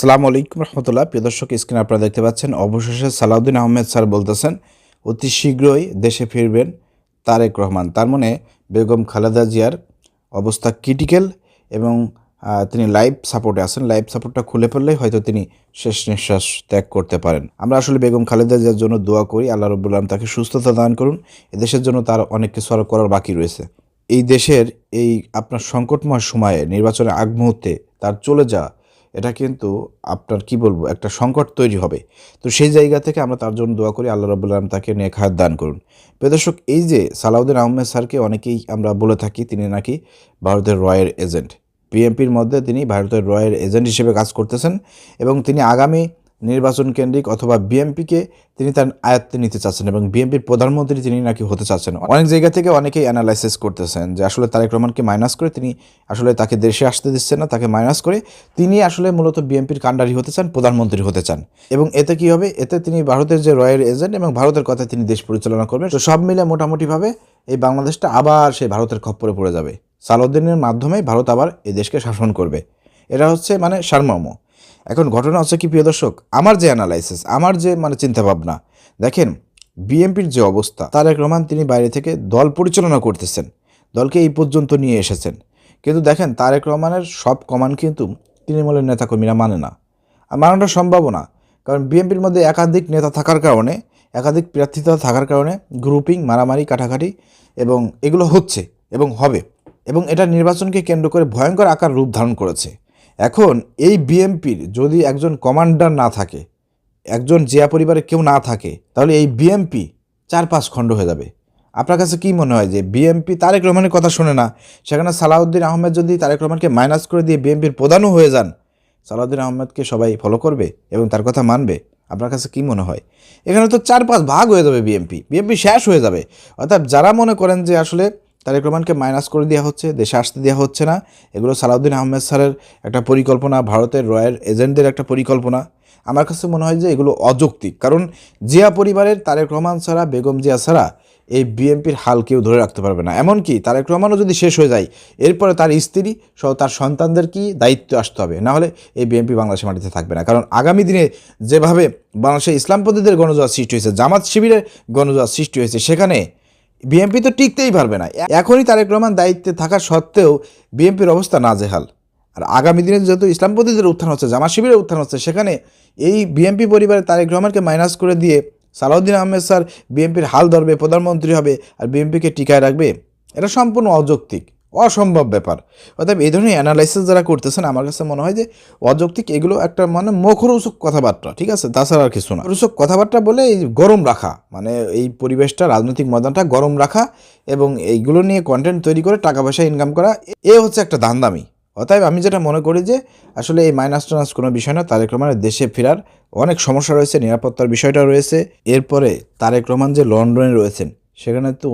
সালাম আলাইকুম রহমতুল্লাহ। প্রিয় দর্শক স্ক্রিন আপনারা দেখতে পাচ্ছেন, অবশেষে সালাউদ্দিন আহমেদ স্যার বলতেছেন, অতি শীঘ্রই দেশে ফিরবেন তারেক রহমান। তার মানে বেগম খালেদা জিয়ার অবস্থা ক্রিটিক্যাল এবং তিনি লাইভ সাপোর্টে আছেন। লাইভ সাপোর্টটা খুলে ফেললেই হয়তো তিনি শেষ নিঃশ্বাস ত্যাগ করতে পারেন। আমরা আসলে বেগম খালেদা জিয়ার জন্য দোয়া করি, আল্লাহ রব্বুল আলম তাকে সুস্থতা দান করুন। এদেশের জন্য তার অনেক কিছু আরও করার বাকি রয়েছে। এই দেশের এই আপনার সংকটময় সময়ে, নির্বাচনের আগ মুহূর্তে তার চলে যাওয়া এটা কিন্তু আপনার কি বলব, একটা সংকট তৈরি হবে। তো সেই জায়গা থেকে আমরা তার জন্য দোয়া করি, আল্লাহ রবুল্লা আলম তাকে নেক হায়াত দান করুন। প্রদর্শক এই যে সালাউদ্দিন আহমেদ স্যারকে অনেকেই আমরা বলে থাকি, তিনি নাকি ভারতের রয়ের এজেন্ট। বিএনপির মধ্যে তিনি ভারতের রয়ের এজেন্ট হিসেবে কাজ করতেছেন এবং তিনি আগামী নির্বাচন কেন্দ্রিক অথবা বিএনপিকে তিনি তার আয়ত্তে নিতে চাচ্ছেন এবং বিএনপির প্রধানমন্ত্রী তিনি নাকি হতে চাচ্ছেন। অনেক জায়গা থেকে অনেকেই অ্যানালাইসিস করতেছেন যে আসলে তারেক রহমানকে মাইনাস করে তিনি আসলে তাকে দেশে আসতে দিচ্ছেন না, তাকে মাইনাস করে তিনি আসলে মূলত বিএনপির কাণ্ডারি হতে চান, প্রধানমন্ত্রী হতে চান। এবং এতে কি হবে? এতে তিনি ভারতের যে রয়্যাল এজেন্ট এবং ভারতের কথায় তিনি দেশ পরিচালনা করবেন। তো সব মিলে মোটামুটিভাবে এই বাংলাদেশটা আবার সেই ভারতের খপ্পরে পড়ে যাবে। সালাউদ্দিনের মাধ্যমে ভারত আবার এই দেশকে শাসন করবে। এটা হচ্ছে মানে সারমর্ম। এখন ঘটনা হচ্ছে কি, প্রিয় দর্শক? আমার যে অ্যানালাইসিস আমার যে মানে চিন্তাভাবনা, দেখেন বিএনপির যে অবস্থা তারেক রহমান তিনি বাইরে থেকে দল পরিচালনা করতেছেন, দলকে এই পর্যন্ত নিয়ে এসেছেন। কিন্তু দেখেন, তারেক রহমানের সব কমান কিন্তু তৃণমূলের নেতাকর্মীরা মানে না। আর মানাটা সম্ভব না, কারণ বিএনপির মধ্যে একাধিক নেতা থাকার কারণে, একাধিক প্রার্থিতা থাকার কারণে গ্রুপিং মারামারি, কাটাকাটি এবং এগুলো হচ্ছে এবং হবে এবং এটা নির্বাচনকে কেন্দ্র করে ভয়ঙ্কর আকার রূপ ধারণ করেছে। এখন এই বিএমপির যদি একজন কমান্ডার না থাকে, একজন জিয়া পরিবারের কেউ না থাকে, তাহলে এই বিএমপি চার পাঁচ খণ্ড হয়ে যাবে। আপনার কাছে কি মনে হয় যে বিএমপি তারেক রহমানের কথা শোনে না? সেখানে সালাউদ্দিন আহমেদ যদি তারেক রহমানকে মাইনাস করে দিয়ে বিএমপির প্রধানও হয়ে যান, সালাউদ্দিন আহমেদকে সবাই ফলো করবে এবং তার কথা মানবে? আপনার কাছে কি মনে হয়? এখানে তো চার পাঁচ ভাগ হয়ে যাবে বিএমপি। বিএমপি শেষ হয়ে যাবে। অর্থাৎ যারা মনে করেন যে আসলে তারেক রহমানকে মাইনাস করে দেওয়া হচ্ছে, দেশে আসতে দেওয়া হচ্ছে না। এগুলো সালাউদ্দিন আহমেদ স্যারের একটা পরিকল্পনা, ভারতের রয়্যাল এজেন্টদের একটা পরিকল্পনা। আমার কাছে মনে হয় যে এগুলো অযৌক্তিক। কারণ জিয়া পরিবারের তারেক রহমান ছাড়া, বেগম জিয়া ছাড়া এই বিএনপির হাল কেউ ধরে রাখতে পারবে না। এমনকি তারেক রহমানও যদি শেষ হয়ে যায়, এরপরে তার স্ত্রী সহ তার সন্তানদের কি দায়িত্ব আসতে হবে? না হলে এই বিএনপি বাংলাদেশের মাটিতে থাকবে না। কারণ আগামী দিনে যেভাবে বাংলাদেশে ইসলামপন্থীদের গণজোয়ার সৃষ্টি হয়েছে, জামাত শিবিরের গণজোয়ার সৃষ্টি হয়েছে, সেখানে বিএনপি তো টিকতেই পারবে না। এখনই তারেক রহমান দায়িত্বে থাকা সত্ত্বেও বিএনপির অবস্থা নাজেহাল। আর আগামী দিনে যেহেতু ইসলামপন্থীদের উত্থান হচ্ছে জামা শিবিরের উত্থান হচ্ছে, সেখানে এই বিএনপি পরিবারে তারেক রহমানকে মাইনাস করে দিয়ে সালাউদ্দিন আহমেদ স্যার বিএনপির হাল ধরবে, প্রধানমন্ত্রী হবে, আর বিএনপিকে টিকায় রাখবে, এটা সম্পূর্ণ অযৌক্তিক। অসম্ভব ব্যাপার। অর্থাৎ এই ধরনের অ্যানালাইসিস যারা করতেছেন, আমার কাছে মনে হয় যে অযৌক্তিক এগুলো একটা মানে মুখরোচক কথাবার্তা, ঠিক আছে? তাছাড়া আর কিছু না। রোচক কথাবার্তা বলে এই গরম রাখা মানে এই পরিবেশটা, রাজনৈতিক ময়দানটা গরম রাখা এবং এইগুলো নিয়ে কন্টেন্ট তৈরি করে টাকা পয়সা ইনকাম করা, এ হচ্ছে একটা দান্দামি অতএব আমি যেটা মনে করি যে আসলে এই মাইনাস টাইনাস কোনো বিষয় না, তারেক রহমানের দেশে ফেরার অনেক সমস্যা রয়েছে, নিরাপত্তার বিষয়টা রয়েছে। এরপরে তারেক রহমান যে লন্ডনে রয়েছেন, সেখানে তো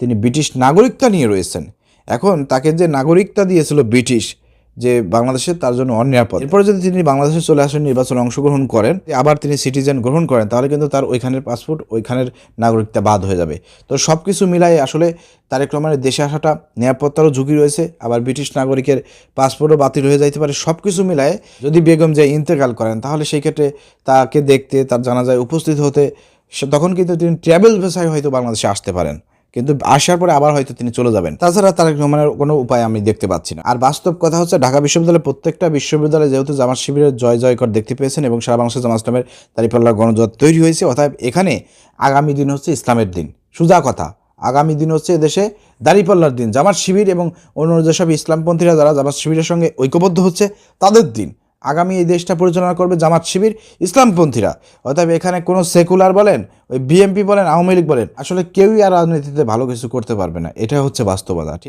তিনি ব্রিটিশ নাগরিকতা নিয়ে রয়েছেন। এখন তাকে যে নাগরিকতা দিয়েছিল ব্রিটিশ, যে বাংলাদেশে তার জন্য অনিরাপদ। এরপরে যদি তিনি বাংলাদেশে চলে আসেন নির্বাচনে অংশগ্রহণ করেন আবার তিনি সিটিজেন গ্রহণ করেন, তাহলে কিন্তু তার ওইখানের পাসপোর্ট, ওইখানের নাগরিকতা বাদ হয়ে যাবে। তো সব কিছু মিলাই আসলে তারেক রহমানের দেশে আসাটা নিরাপত্তারও ঝুঁকি রয়েছে, আবার ব্রিটিশ নাগরিকের পাসপোর্টও বাতিল হয়ে যাইতে পারে। সব কিছু মিলায়ে যদি বেগম যে ইন্তেকাল করেন, তাহলে সেই ক্ষেত্রে তাকে দেখতে, তার জানাজায় উপস্থিত হতে তখন কিন্তু তিনি ট্রাভেল ভিসায় হয়তো বাংলাদেশে আসতে পারেন। কিন্তু আসার পরে আবার হয়তো তিনি চলে যাবেন। তাছাড়া তারেক রহমানের কোনো উপায় আমি দেখতে পাচ্ছি না। আর বাস্তব কথা হচ্ছে, ঢাকা বিশ্ববিদ্যালয়ের প্রত্যেকটা বিশ্ববিদ্যালয়ে যেহেতু জামাত শিবিরের জয় জয়কর দেখতে পেয়েছেন এবং সারা বাংলাদেশের জামাত ইসলামের দাঁড়িপাল্লার গণজোয়ার তৈরি হয়েছে, অতএব এখানে আগামী দিন হচ্ছে ইসলামের দিন। সুজা কথা, আগামী দিন হচ্ছে এদেশে দাঁড়িপাল্লার দিন। জামাত শিবির এবং অন্য যেসব ইসলামপন্থীরা যারা জামাত শিবিরের সঙ্গে ঐক্যবদ্ধ হচ্ছে, তাদের দিন। আগামী এই দেশটা পরিচালনা করবে জামাত শিবির ইসলামপন্থীরা। অর্থাৎ এখানে কোনো সেকুলার বলেন, ওই বিএমপি বলেন, আওয়ামী লীগ বলেন, আসলে কেউই আর রাজনীতিতে ভালো কিছু করতে পারবে না। এটা হচ্ছে বাস্তবতা।